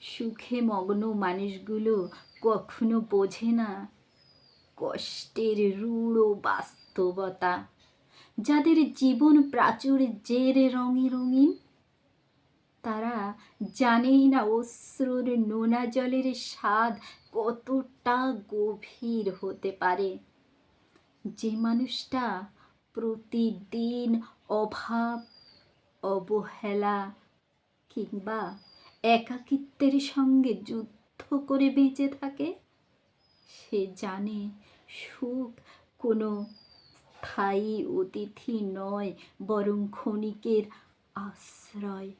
সুখে মগ্ন মানুষগুলো কখনো বোঝে না কষ্টের রূঢ় বাস্তবতা। যাদের জীবন প্রাচুর জেরে রঙে রঙিন, তারা জানেই না অশ্রুর নোনা জলের স্বাদ কতটা গভীর হতে পারে। যে মানুষটা প্রতিদিন অভাব, অবহেলা কিংবা একাকিত্বের সঙ্গে যুদ্ধ করে বেঁচে থাকে? সে জানে সুখ কোনো স্থায়ী অতিথি নয়, বরং ক্ষণিকের আশ্রয়,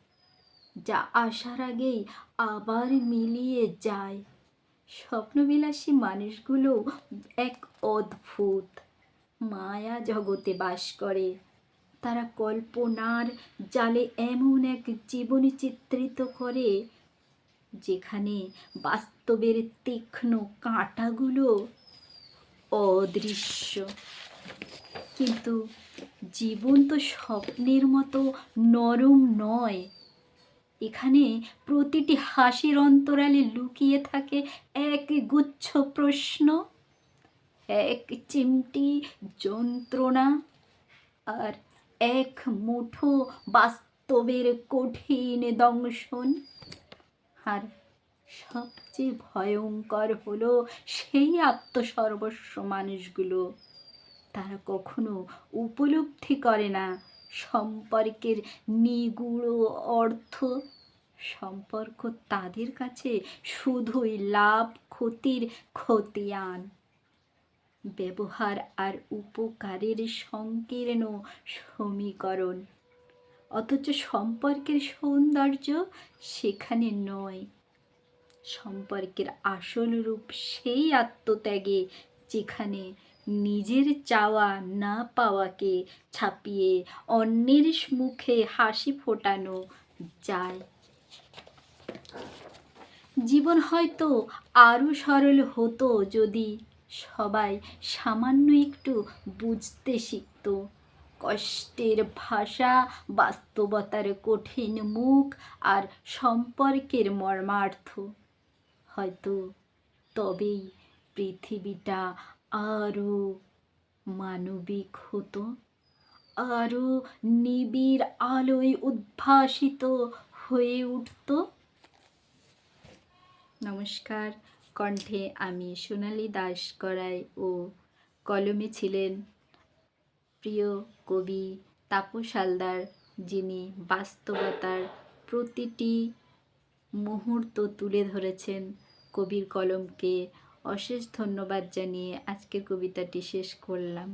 যা আসার আগেই আবার মিলিয়ে যায়। স্বপ্নবিলাসী মানুষগুলো এক অদ্ভুত মায়া জগতে বাস করে। তারা কল্পনার জালে এমন এক জীবন চিত্রিত করে, যেখানে বাস্তবের তীক্ষ্ণ কাঁটাগুলো অদৃশ্য। কিন্তু জীবন তো স্বপ্নের মতো নরম নয়। এখানে প্রতিটি হাসির অন্তরালে লুকিয়ে থাকে এক গুচ্ছ প্রশ্ন, এক চিমটি যন্ত্রণা আর এক মুঠো বাস্তবের কঠিন দংশন। আর সবচেয়ে ভয়ঙ্কর হলো সেই আত্মসর্বস্ব মানুষগুলো। তারা কখনো উপলব্ধি করে না সম্পর্কের নিগুড় অর্থ। সম্পর্ক তাদের কাছে শুধুই লাভ, ক্ষতির খতিয়ান ব্যবহার আর উপকারের সংকীর্ণ সমীকরণ। অথচ সম্পর্কের সৌন্দর্য সেখানে নয়। সম্পর্কের আসল রূপ সেই আত্মত্যাগে, যেখানে নিজের চাওয়া না পাওয়াকে ছাপিয়ে অন্যের মুখে হাসি ফোটানো যায়। জীবন হয়তো আরও সরল হতো যদি সবাই সামান্য একটু বুঝতে শিখত। কষ্টের ভাষা বাস্তবতার কঠিন মুখ আর সম্পর্কের মর্মার্থ। হয়তো তবেই পৃথিবীটা আরও মানবিক হতো আরও নিবিড় আলোয় উদ্ভাসিত হয়ে উঠত। নমস্কার কণ্ঠে আমি সোনালি দাস করাই ও কলমে ছিলেন। প্রিয় কবি তাপস হালদার, যিনি বাস্তবতার প্রতিটি মুহূর্ত তুলে ধরেছেন, কবির কলমকে অশেষ ধন্যবাদ জানিয়ে আজকের কবিতাটি শেষ করলাম।